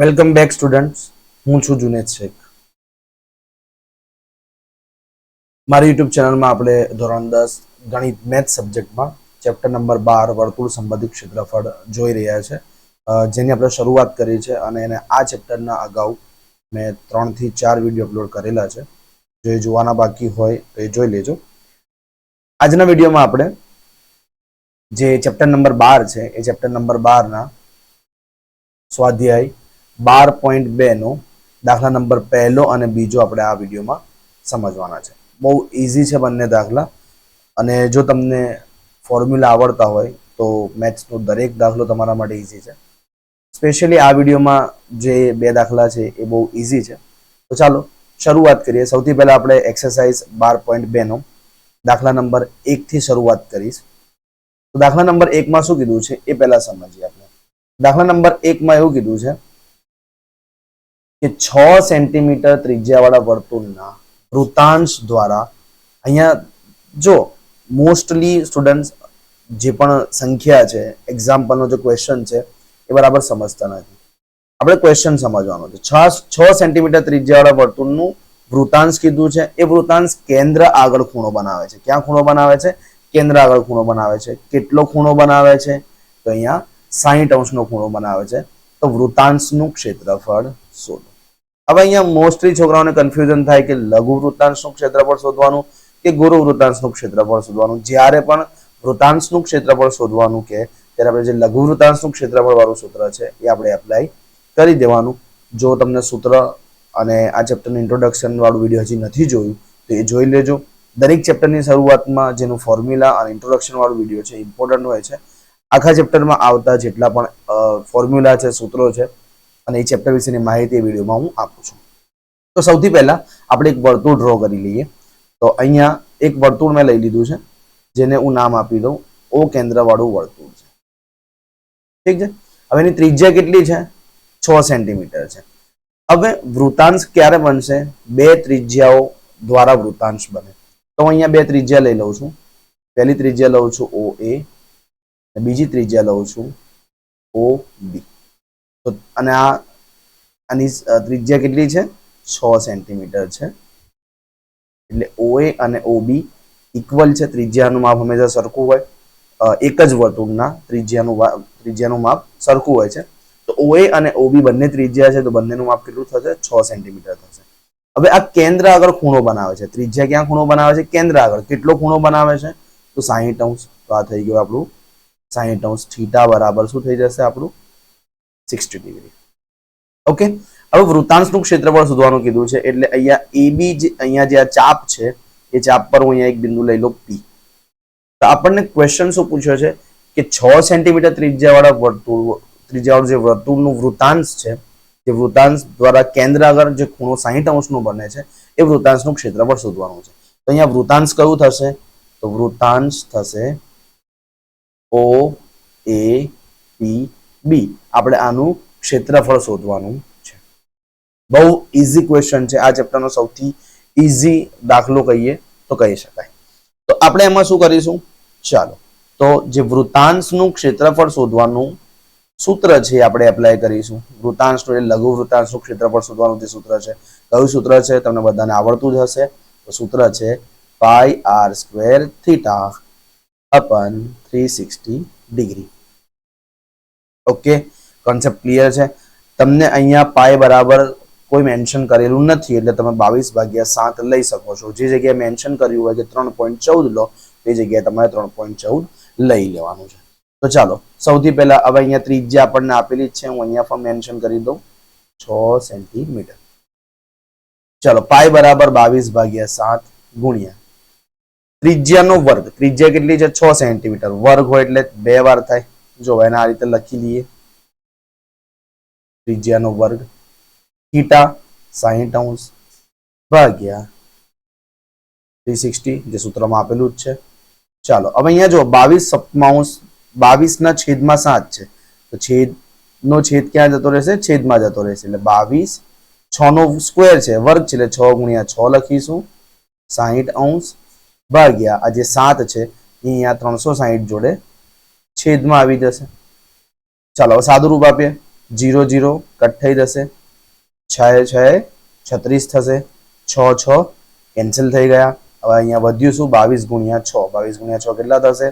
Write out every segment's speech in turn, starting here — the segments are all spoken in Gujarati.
વેલકમ બેક સ્ટુડન્ટ્સ હું છું જુનેદ શેખ. મારી યુટ્યુબ ચેનલમાં આપણે ધોરણ દસ ગણિત મેથ સબ્જેક્ટમાં ચેપ્ટર નંબર બાર વર્તુળ સંબંધિત ક્ષેત્રફળ જોઈ રહ્યા છે. જેની આપણે શરૂઆત કરી છે અને એને આ ચેપ્ટરના અગાઉ મેં ત્રણથી ચાર વીડિયો અપલોડ કરેલા છે. જો એ જોવાના બાકી હોય તો એ જોઈ લેજો. આજના વિડીયોમાં આપણે જે ચેપ્ટર નંબર બાર છે, એ ચેપ્ટર નંબર બારના સ્વાધ્યાય બાર પોઈન્ટ બેનો દાખલા નંબર પહેલો અને બીજો આપણે આ વિડીયોમાં સમજવાના છે. બહુ ઇઝી છે બંને દાખલા. અને જો તમને ફોર્મ્યુલા આવડતા હોય તો મેથ્સનો દરેક દાખલો તમારા માટે ઇઝી છે. સ્પેશિયલી આ વિડીયોમાં જે બે દાખલા છે એ બહુ ઇઝી છે. તો ચાલો શરૂઆત કરીએ. સૌથી પહેલાં આપણે એક્સરસાઇઝ બાર પોઈન્ટ બેનો દાખલા નંબર એકથી શરૂઆત કરીશ. તો દાખલા નંબર એકમાં શું કીધું છે એ પહેલાં સમજીએ આપણે. દાખલા નંબર એકમાં એવું કીધું છે કે છ સેન્ટીમીટર ત્રિજ્યાવાળા વર્તુળના વૃતાંશ દ્વારા અહીંયા જો મોસ્ટલી સ્ટુડન્ટ્સ જે પણ સંખ્યા છે એક્ઝામ્પલનો જે ક્વેશ્ચન છે, એ બરાબર સમજતા નથી. આપણે ક્વેશ્ચન સમજવાનો છે. છ છ સેન્ટીમીટર ત્રિજ્યાવાળા વર્તુળનું વૃતાંશ કીધું છે. એ વૃતાંશ કેન્દ્ર આગળ ખૂણો બનાવે છે. ક્યાં ખૂણો બનાવે છે? કેન્દ્ર આગળ ખૂણો બનાવે છે. કેટલો ખૂણો બનાવે છે? તો અહીંયા સાહીઠ અંશનો ખૂણો બનાવે છે. તો વૃતાંશનું ક્ષેત્રફળ શોધો. હવે અહીંયા મોસ્ટલી છોકરાઓને કન્ફ્યુઝન થાય કે લઘુ વૃતાંશનું ક્ષેત્રફળ શોધવાનું કે ગુરુ વૃતાંશનું ક્ષેત્રફળ શોધવાનું? જ્યારે પણ વૃતાંશનું ક્ષેત્રફળ શોધવાનું કે, ત્યારે આપણે જે લઘુ વૃતાંશનું ક્ષેત્રફળ વાળું સૂત્ર છે, એ આપણે એપ્લાય કરી દેવાનું. જો તમને સૂત્ર અને આ ચેપ્ટરનું ઇન્ટ્રોડક્શન વાળું વીડિયો હજી નથી જોયું, તો એ જોઈ લેજો. દરેક ચેપ્ટરની શરૂઆતમાં જેનું ફોર્મ્યુલા અને ઇન્ટ્રોડક્શન વાળું વીડિયો છે ઇમ્પોર્ટન્ટ હોય છે. આખા ચેપ્ટરમાં આવતા જેટલા પણ ફોર્મ્યુલા છે, સૂત્રો છે અને એ ચેપ્ટર વિશેની માહિતી વિડીયોમાં હું આપું છું. તો સૌથી પહેલા આપણે એક વર્તુળ ડ્રો કરી લઈએ. તો અહીંયા એક વર્તુળ મેં લઈ લીધું છે, જેને હું નામ આપી દઉં. ઓ કેન્દ્રવાળું વર્તુળ છે. ઠીક છે? હવે એની ત્રિજ્યા કેટલી છે? છ સેન્ટીમીટર છે. હવે વૃતાંશ ક્યારે બનશે? બે ત્રિજ્યાઓ દ્વારા વૃતાંશ બને. તો અહીંયા બે ત્રિજ્યા લઈ લઉં છું. પહેલી ત્રિજ્યા લઉં છું ઓ એ બીજી ત્રિજ્યા લઉં છું ઓ બી તો અને આ, આની ત્રિજ્યા કેટલી છે? છ સેન્ટીમીટર છે. એટલે ઓએ અને ઓબી ઇક્વલ છે ત્રિજ્યાનું માપ હંમેશા સરખું હોય. એક જ વર્તુળના ત્રિજ્યાનું ત્રિજ્યાનું માપ સરખું હોય છે. તો ઓએ અને ઓબી બંને ત્રિજ્યા છે તો બંનેનું માપ કેટલું થશે? છ સેન્ટીમીટર થશે. હવે આ કેન્દ્ર આગળ ખૂણો બનાવે છે. ત્રિજ્યા ક્યાં ખૂણો બનાવે છે? કેન્દ્ર આગળ. કેટલો ખૂણો બનાવે છે? તો સાહીઠ અંશ. તો આ થઈ ગયું આપણું સાહીઠ અંશ. થીટા બરાબર શું થઈ જશે આપણું? સિક્સટી ડિગ્રી ઓકે હવે વૃતાંશનું ક્ષેત્રફળ શોધવાનું કીધું છે, એટલે અહીંયા એબી જે, અહીંયા જે આ ચાપ છે, એ ચાપ પર હું અહીંયા એક બિંદુ લઈ લઉં પી તો આપણને ક્વેશ્ચન શું પૂછ્યો છે કે છ સેન્ટીમીટર ત્રિજ્યાવાળા વર્તુળ, ત્રિજ્યાવાળું જે વર્તુળનું વૃતાંશ છે, જે વૃતાંશ દ્વારા કેન્દ્ર આગળ જે ખૂણો સાહીઠ અંશનું બને છે, એ વૃતાંશનું ક્ષેત્રફળ શોધવાનું છે. તો અહીંયા વૃતાંશ કયું થશે? તો વૃતાંશ થશે ઓ એ પી બી આપણે આનું ક્ષેત્રફળ શોધવાનું છે. બહુ ઇઝી ક્વેશ્ચન છે. આ ચેપ્ટરનો સૌથી ઇઝી દાખલો કહીએ તો કહી શકાય. તો આપણે એમાં શું કરીશું? ચાલો. તો જે વૃતાંશનું ક્ષેત્રફળ શોધવાનું સૂત્ર છે આપણે એપ્લાય કરીશું. વૃતાંશનું એટલે લઘુ વૃતાંશનું ક્ષેત્રફળ શોધવાનું જે સૂત્ર છે. કયું સૂત્ર છે? તમને બધાને આવડતું જ હશે. તો સૂત્ર છે pi R square theta upon three sixty degree okay concept clear છે. તમને અહીંયા પાય બરાબર કોઈ મેન્શન કરેલું નથી, એટલે તમે બાવીસ ભાગ્યા સાત લઈ શકો છો. જે જગ્યાએ મેન્શન કર્યું હોય કે ત્રણ પોઈન્ટ ચૌદ લો તે જગ્યાએ તમારે ત્રણ પોઈન્ટ ચૌદ લઈ લેવાનું છે. તો ચાલો, સૌથી પહેલા હવે અહીંયા ત્રિજ્યા આપણને આપેલી જ છે. હું અહીંયા પણ મેન્શન કરી દઉં. છ સેન્ટીમીટર ચાલો, પાય બરાબર બાવીસ ભાગ્યા સાત ગુણ્યા. ત્રિજ્યાનો વર્ગ. ત્રિજ્યા કેટલી છે? છ સેન્ટીમીટર વર્ગ હોય એટલે બે વાર થાય. જો એને આ રીતે લખી લઈએ ત્રિજ્યાનો વર્ગ, થીટા, સાહીઠ અંશ, ભાગ્યા થ્રી સિક્સટી જે સૂત્રમાં આપેલું જ છે. ચાલો, હવે અહીંયા જો બાવીસ સપ્તમાંશ, બાવીસના છેદમાં સાત છે. તો છેદનો છેદ ક્યાં જતો રહેશે? છેદમાં જતો રહેશે. એટલે બાવીસ છ નો સ્ક્વેર છે, વર્ગ છે, એટલે છ ગુણ્યા છ લખીશું. સાહીઠ અંશ, ભાગ્યા, આ જે સાત છે, એ અહીંયા ત્રણસો સાહીઠ જોડે છેદમાં આવી જશે. ચાલો, હવે સાદું રૂપ આપીએ. જીરો જીરો કટ થઈ જશે. છ એ છ છત્રીસ થશે. છ છ કેન્સલ થઈ ગયા. હવે અહીંયા વધ્યું શું બાવીસ ગુણ્યા છ. બાવીસ ગુણ્યા છ કેટલા થશે?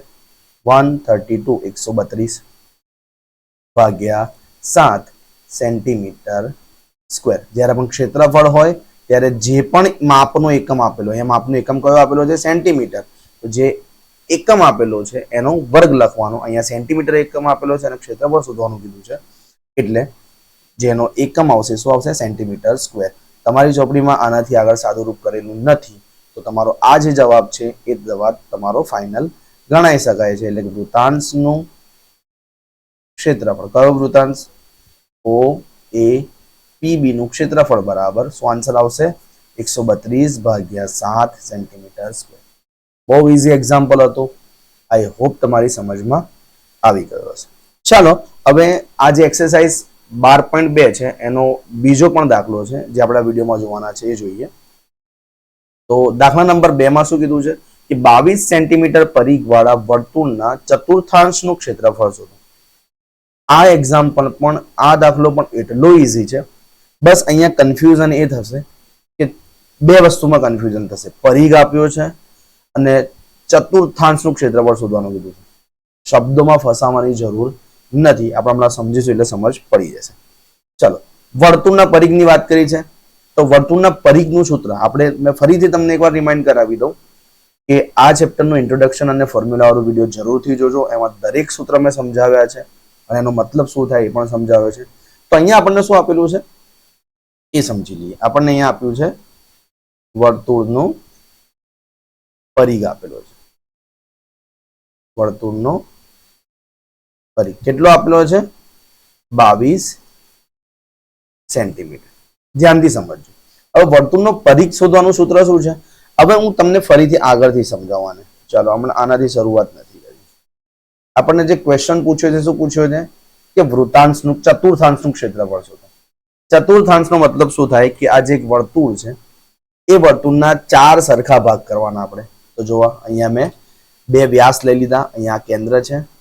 વન થર્ટી ટુ, એકસો બત્રીસ ભાગ્યા સાત સેન્ટીમીટર સ્ક્વેર. જ્યારે પણ ક્ષેત્રફળ હોય, ત્યારે જે પણ માપનો એકમ આપેલો, અહીંયા માપનો એકમ કયો આપેલો છે? સેન્ટીમીટર. તો જે એકમ આપેલો છે, એનો વર્ગ લખવાનો. અહીંયા સેન્ટીમીટર એકમ આપેલો છે અને ક્ષેત્રફળ શોધવાનું કીધું છે. એટલે જેનો એકમ આવશે શું આવશે? સેન્ટીમીટર સ્ક્વેર તમારી ચોપડીમાં આનાથી આગળ સાદુરૂપ કરેલું નથી. તો તમારો આ જે જવાબ છે, એ જવાબ તમારો ફાઇનલ ગણાઈ શકાય છે. એટલે કે વૃતાંશનું ક્ષેત્રફળ. કયો વૃતાંશ ઓ એ પી બી નું ક્ષેત્રફળ બરાબર. શું આન્સર આવશે? એકસો બત્રીસ ભાગ્યા સાત સેન્ટીમીટર સ્ક્વેર બહુ ઇઝી એક્ઝામ્પલ હતું. આઈ હોપ તમારી સમજમાં આવી ગયો હશે. ચાલો હવે આ જે એક્સરસાઇઝ બાર પોઈન્ટ બે છે, એનો બીજો પણ દાખલો છે, જે આપણા વિડીયોમાં જોવાના છે, એ જોઈએ. તો દાખલા નંબર બે માં શું કીધું છે? કે બાવીસ સેન્ટીમીટર પરિઘવાળા વર્તુળના ચતુર્થાંશનું ક્ષેત્રફળ શોધો. આ એક્ઝામ્પલ પણ આ દાખલો પણ એટલો ઇઝી છે. બસ અહીંયા કન્ફ્યુઝન એ થશે કે બે વસ્તુમાં કન્ફ્યુઝન થશે. પરિઘ આપ્યો છે અને ચતુર્થાંશનું ક્ષેત્રફળ શોધવાનું કીધું છે. શબ્દોમાં ફસાવાની જરૂર નથી. આપણે હમણાં સમજીશું એટલે સમજ પડી જશે. ચલો. વર્તુળના પરિઘની વાત કરી છે. તો વર્તુળના પરિઘનું સૂત્ર આપણે મેં ફરીથી તમને એકવાર રિમાઇન્ડ કરાવી દઉં કે આ ચેપ્ટરનું ઇન્ટ્રોડક્શન અને ફોર્મ્યુલાવાળો વીડિયો જરૂરથી જોજો. એમાં દરેક સૂત્ર મેં સમજાવ્યા છે અને એનો મતલબ શું થાય એ પણ સમજાવ્યો છે. તો અહીંયા આપણને શું આપેલું છે? એ સમજી લઈએ. આપણને અહીંયા આપ્યું છે વર્તુળનું પરિઘ આપેલો છે. વર્તુળનો પરિઘ કેટલો આપેલો છે? બાવીસ સેન્ટીમીટર. ધ્યાનથી સમજજો. હવે વર્તુળનો પરિઘ શોધવાનું સૂત્ર શું છે? હવે હું તમને ફરીથી આગળથી સમજાવવાને. ચાલો, હમણાં આનાથી શરૂઆત નથી કરી. આપણને જે ક્વેશ્ચન પૂછ્યો છે, શું પૂછ્યો છે? કે વૃતાંશનું, ચતુર્થાંશનું ક્ષેત્રફળ શોધો ચતુર્થાંશનો મતલબ શું થાય? કે આ જે એક વર્તુળ છે, એ વર્તુળના ચાર સરખા ભાગ કરવાના આપણે. તો જોવા, અહીંયા મેં બે વ્યાસ લઈ લીધા. અહીંયા કેન્દ્ર છે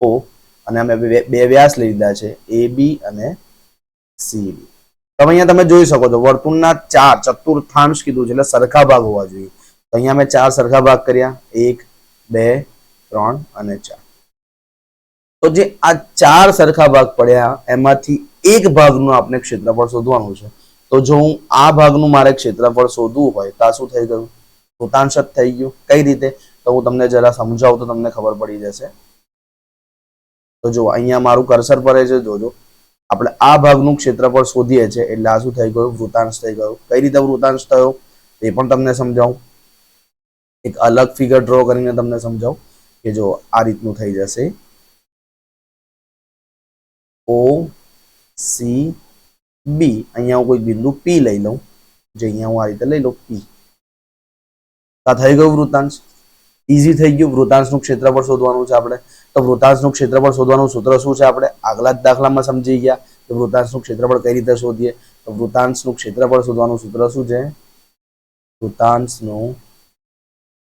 ઓ અને અમે બે- વ્યાસ લઈ લીધા છે એ બી અને સી બી તમે અહીંયા તમે જોઈ શકો છો, વર્તુળના ચાર ચતુર્થાંશ કીધું છે, એટલે સરખા ભાગ હોવા જોઈએ. તો અહીંયા મેં ચાર સરખા ભાગ કર્યા. એક, બે, ત્રણ અને ચાર. તો જે આ ચાર સરખા ભાગ પડ્યા, એમાંથી એક ભાગનું આપણે ક્ષેત્રફળ શોધવાનું છે. તો જો હું આ ભાગનું મારે ક્ષેત્રફળ શોધવું હોય, તો આ શું થઈ ગયું? કૃતાંશ થઈ ગયું. કઈ રીતે? તો હું તમને જરા સમજાવું તો તમને ખબર પડી જશે. તો જો અહીંયા મારું કર્સર પડે છે, જોજો. આપણે આ ભાગનું ક્ષેત્રફળ શોધીએ છીએ, એટલે આ શું થઈ ગયું? વૃતાંશ થઈ ગયું. કઈ રીતે વૃતાંશ થયો? એ પણ તમને સમજાવું. એક અલગ ફિગર ડ્રો કરીને તમને સમજાવું કે જો આ રીતનું થઈ જશે. ઓ સી બી અહીંયા હું કોઈ બિંદુ પી લઈ લઉં. જે અહીંયા હું આ રીતે લઈ લઉં પી આ થઈ ગયું વૃતાંશ. ઈઝી થઈ ગયું. વૃતાંશનું ક્ષેત્રફળ શોધવાનું છે આપણે. તો વૃતાંશનું ક્ષેત્રફળ શોધવાનું સૂત્ર શું છે આપણે? આગલા જ દાખલામાં સમજી ગયા. કે વૃતાંશનું ક્ષેત્રફળ કઈ રીતે શોધીએ? તો વૃતાંશનું ક્ષેત્રફળ શોધવાનું સૂત્ર શું છે? વૃતાંશનું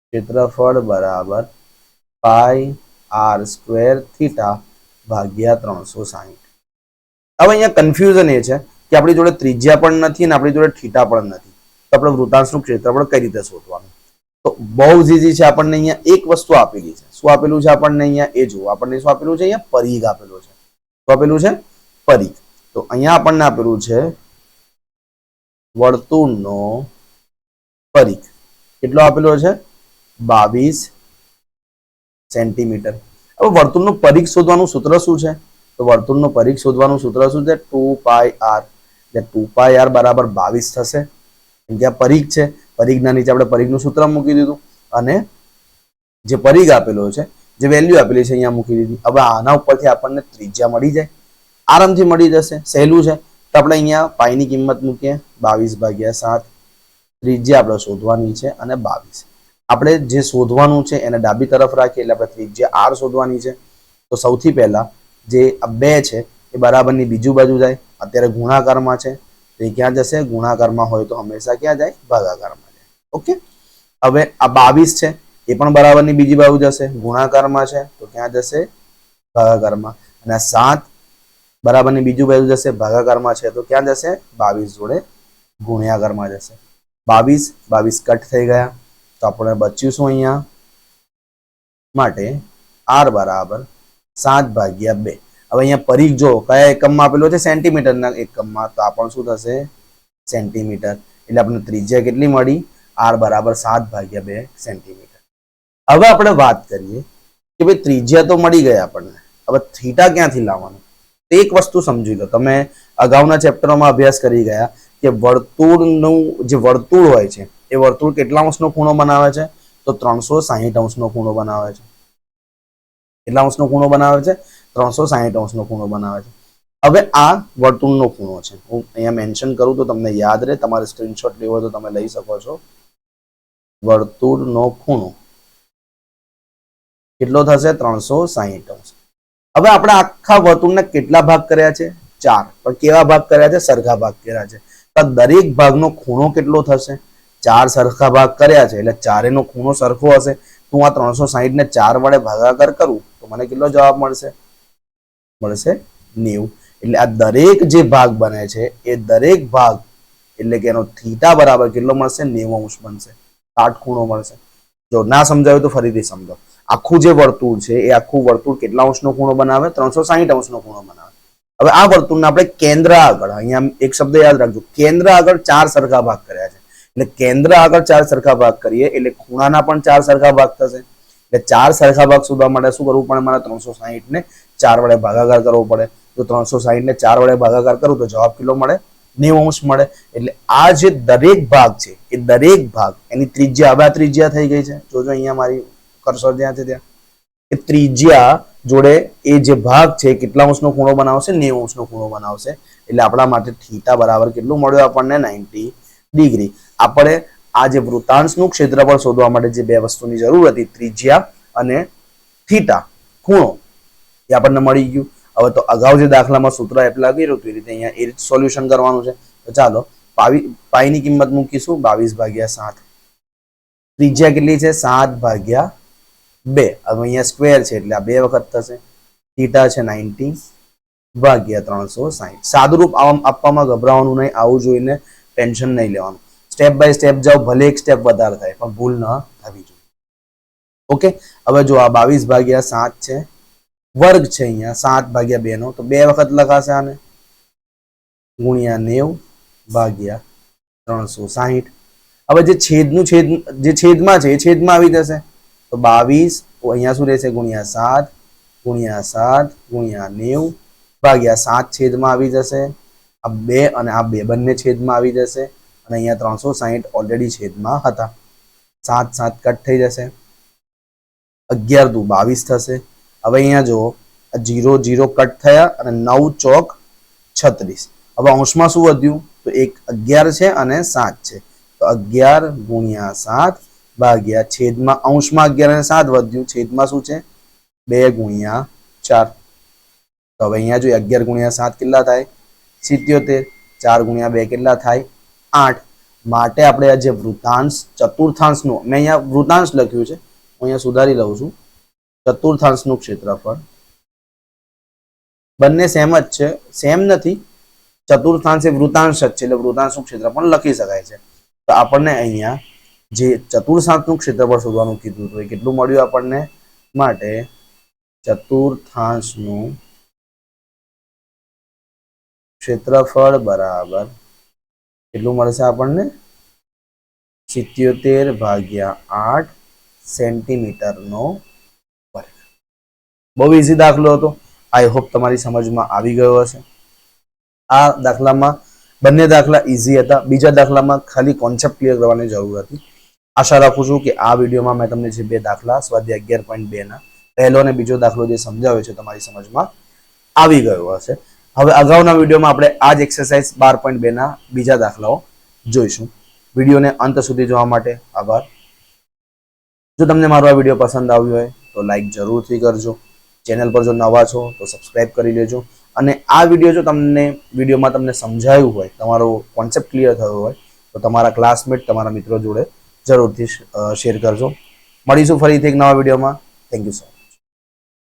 ક્ષેત્રફળ બરાબર પાઈ આર સ્ક્વેર થીટા ભાગ્યા ત્રણસો સાહીઠ. હવે અહીંયા કન્ફ્યુઝન એ છે કે આપણી જોડે ત્રિજ્યા પણ નથી અને આપણી જોડે થીટા પણ નથી. તો આપણે વૃતાંશનું ક્ષેત્રફળ કઈ રીતે શોધવાનું? તો બહુ જ ઇઝી છે આપણને અહીંયા એક વસ્તુ આપેલી છે. શું આપેલું છે આપણને અહીંયા? એ જુઓ, આપણને શું આપેલું છે અહીંયા? પરિઘ આપેલું છે. શું આપેલું છે? પરિઘ. તો અહીંયા આપણને આપેલું છે વર્તુળનો પરિઘ. કેટલો આપેલો છે? બાવીસ સેન્ટીમીટર. હવે વર્તુળનું પરિઘ શોધવાનું સૂત્ર શું છે? તો વર્તુળનું પરિઘ શોધવાનું સૂત્ર શું છે? Two pi R. Two pi R બરાબર બાવીસ થશે. કેમ કે આ પરિઘ છે. પરિઘના નીચે આપણે પરિઘનું સૂત્ર મૂકી દીધું. અને જે પરિઘ આપેલો છે, જે વેલ્યુ આપેલી છે અહીંયા મૂકી દીધી. હવે આના ઉપરથી આપણને ત્રિજ્યા મળી જાય. આરામથી મળી જશે. સહેલું છે. તો આપણે અહીંયા પાઈની કિંમત મૂકીએ. બાવીસ ભાગ્યા સાત. ત્રિજ્યા આપણે શોધવાની છે અને બાવીસ. આપણે જે શોધવાનું છે એને ડાબી તરફ રાખીએ એટલે આપણે ત્રિજ્યા આર શોધવાની છે. તો સૌથી પહેલા જે બે છે એ બરાબરની બીજું બાજુ જાય. અત્યારે ગુણાકારમાં છે. તો એ ક્યાં જશે? ગુણાકારમાં હોય તો હંમેશા ક્યાં જાય? ભાગાકારમાં જાય. ઓકે? હવે આ બાવીસ છે. એ પણ બરાબરની બીજી બાજુ જશે. ગુણાકારમાં છે, તો ક્યાં જશે? ભાગાકારમાં. અને સાત બરાબરની બીજું બાજુ જશે, ભાગાકારમાં છે, તો ક્યાં જશે? બાવીસ જોડે ગુણ્યાકારમાં જશે. બાવીસ બાવીસ કટ થઈ ગયા. તો આપણે બચ્યું શું અહીંયા. માટે આર બરાબર સાત ભાગ્યા બે. હવે અહીંયા પરીખ જો, કયા એકમમાં આપેલો છે? સેન્ટીમીટરના એકમમાં. તો આપણને શું થશે? સેન્ટીમીટર. એટલે આપણને ત્રિજ્યા કેટલી મળી? આર બરાબર સાત ભાગ્યા બે સેન્ટીમીટર. હવે આપણે વાત કરીએ કે ભાઈ ત્રિજ્યા તો મળી ગયા આપણને. હવે થીટા ક્યાંથી લાવવાનું? તે એક વસ્તુ સમજી લો. તમે અગાઉના ચેપ્ટરોમાં અભ્યાસ કરી ગયા કે વર્તુળનું જે વર્તુળ હોય છે, એ વર્તુળ કેટલા અંશનો ખૂણો બનાવે છે? તો ત્રણસો સાહીઠ અંશનો ખૂણો બનાવે છે. કેટલા અંશનો ખૂણો બનાવે છે? ત્રણસો સાહીઠ અંશનો ખૂણો બનાવે છે. હવે આ વર્તુળનો ખૂણો છે. હું અહીંયા મેન્શન કરું તો તમને યાદ રહે. તમારે સ્ક્રીનશોટ લેવો તો તમે લઈ શકો છો. વર્તુળનો ખૂણો. કેટલો થશે? ત્રણસો સાહીઠ અંશ. હવે આપણે આખા વર્તુળના કેટલા ભાગ કર્યા છે? ચાર. પણ કેવા ભાગ કર્યા છે? સરખા ભાગ કર્યા છે. તો દરેક ભાગનો ખૂણો કેટલો થશે? ચાર સરખા ભાગ કર્યા છે. એટલે ચારેનો ખૂણો સરખો હશે. તો આ ત્રણસો સાહીઠ ને ચાર વડે ભાગાકાર કરું, તો મને કેટલો જવાબ મળશે? મળશે નેવું. એટલે આ દરેક જે ભાગ બને છે, એ દરેક ભાગ, એટલે કે એનો થીટા બરાબર કેટલો મળશે? નેવું અંશ બનશે. આઠ ખૂણો મળશે. જો ના સમજાયું તો ફરીથી સમજો. આખું જે વર્તુળ છે, એ આખું વર્તુળ કેટલા અંશનો ખૂણો બનાવે? ત્રણસો સાહીઠ અંશનો ખૂણો બનાવે. હવે આ વર્તુળને આપણે કેન્દ્ર આગળ, અહીંયા એક શબ્દ યાદ રાખજો, કેન્દ્ર આગળ ચાર સરખા ભાગ કર્યા છે. એટલે કેન્દ્ર આગળ ચાર સરખા ભાગ કરીએ, એટલે ખૂણાના પણ ચાર સરખા ભાગ થશે. એટલે ચાર સરખા ભાગ શોધવા માટે શું કરવું પડે? મારે ત્રણસો સાહીઠ ને ચાર વડે ભાગાકાર કરવો પડે. તો ત્રણસો સાહીઠ ને ચાર વડે ભાગાકાર કરું તો જવાબ કેટલો મળે? નેવું અંશ મળે. એટલે આ જે દરેક ભાગ છે, એ દરેક ભાગ, એની ત્રિજ્યા, હવે આ ત્રિજ્યા થઈ ગઈ છે. જોજો અહીંયા મારી જ્યાં છે ત્યાં? કે ત્રિજ્યા જોડે એ જે ભાગ છે, કેટલા અંશનો ખૂણો બનાવશે? નેવું અંશનો ખૂણો બનાવશે. એટલે આપણા માટે થીટા બરાબર કેટલું મળ્યું આપણને? Ninety degree. આપણે આ જે વૃતાંશનું ક્ષેત્રફળ શોધવા માટે જે બે વસ્તુની જરૂર હતી, ત્રિજ્યા અને થીટા, ખૂણો, એ આપણને મળી ગયું. હવે તો અગાઉ જે દાખલામાં સૂત્ર એપ્લાય કર્યું હતું, એ રીતે અહીંયા એ રીતે સોલ્યુશન કરવાનું છે. તો ચાલો, પાવી, પાઈની કિંમત મૂકીશું. બાવીસ ભાગ્યા સાત. ત્રિજ્યા કેટલી છે? સાત ભાગ્યા બે. હવે અહીંયા સ્ક્વેર છે એટલે આ બે વખત થશે. થીટા છે નાઇન્ટી ભાગ્યા ત્રણસો સાહીઠ. સાદુરૂપ આપવામાં ગભરાવાનું નહીં, આવું જોઈને ટેન્શન નહીં લેવાનું. સ્ટેપ બાય સ્ટેપ જાઓ, ભલે એક સ્ટેપ વધારે થાય, પણ ભૂલ ન થવી જોઈએ. ઓકે હવે જો આ બાવીસ ભાગ્યા સાત છે, વર્ગ છે અહીંયા, સાત ભાગ્યા બે નો, તો બે વખત લખાશે આને. ગુણ્યા નેવ ભાગ્યા ત્રણસો સાહીઠ. હવે જે છેદનું છેદ, જે છેદમાં છે, એ છેદમાં આવી જશે. તો બાવીસ અહીંયા શું રહેશે? ગુણ્યા સાત ગુણ્યા સાત, ગુણ્યા નેવું, ભાગ્યા સાત છેદમાં આવી જશે. આ બે અને આ બે બંને છેદમાં આવી જશે અને અહીંયા ત્રણસો સાહીઠ ઓલરેડી છેદમાં હતા. સાત સાત કટ થઈ જશે. અગિયાર દુ બાવીસ થશે. હવે અહીંયા જુઓ, આ જીરો જીરો કટ થયા અને નવ ચોક છત્રીસ. હવે અંશમાં શું વધ્યું? તો એક અગિયાર છે અને સાત છે. તો અગિયાર ગુણ્યા સાત ભાગ્યા છેદમાં અંશમાં અગિયાર અને સાત વધ્યું. છેદમાં શું છે? બે ગુણ્યા ચાર. તો હવે અહીંયા જોઈએ અગિયાર ગુણ્યા સાત કેટલા થાય? સિત્યોતેર. ચાર ગુણ્યા બે કેટલા થાય? આઠ. માટે આપણે આ જે વૃતાંશ, ચતુર્થાંશનું, મેં અહીંયા વૃતાંશ લખ્યું છે. હું અહીંયા સુધારી લઉં છું. ચતુર્થાંશનું ક્ષેત્રફળ. બંને સેમ જ છે. સેમ નથી. ચતુર્થાંશ એ વૃતાંશ જ છે. એટલે વૃતાંશનું ક્ષેત્રફળ લખી શકાય છે. તો આપણને અહીંયા જે ચતુર્થાંશનું ક્ષેત્રફળ શોધવાનું કીધું હતું, એ કેટલું મળ્યું આપણને? માટે ચતુર્થાંશનું ક્ષેત્રફળ બરાબર કેટલું મળશે આપણને? સિત્યોતેર ભાગ્યા આઠ સેન્ટીમીટરનો વર્ગ. બહુ ઇઝી દાખલો હતો. આઈ હોપ તમારી સમજમાં આવી ગયો હશે. આ દાખલામાં બંને દાખલા ઇઝી હતા. બીજા દાખલામાં ખાલી કોન્સેપ્ટ ક્લિયર કરવાની જરૂર હતી. આશા રાખું છું કે આ વિડીયોમાં મેં તમને જે બે દાખલા, સ્વાધ્યાય અગિયાર પોઈન્ટ બેના પહેલો અને બીજો દાખલો જે સમજાવ્યો છે તમારી સમજમાં, આવી ગયો હશે. હવે અગાઉના વિડીયોમાં આપણે આ જ એક્સરસાઇઝ બાર પોઈન્ટ બેના બીજા દાખલાઓ જોઈશું. વિડીયોને અંત સુધી જોવા માટે આભાર. જો તમને મારો આ વીડિયો પસંદ આવ્યો હોય, તો લાઈક જરૂરથી કરજો. ચેનલ પર જો નવા છો, તો સબસ્ક્રાઇબ કરી લેજો. અને આ વીડિયો જો તમને, વિડીયોમાં તમને સમજાયું હોય, તમારો કોન્સેપ્ટ ક્લિયર થયો હોય, તો તમારા ક્લાસમેટ તમારા મિત્રો જોડે જરૂરથી શેર કરજો. મળીશું ફરીથી એક નવા વિડીયોમાં. Thank you so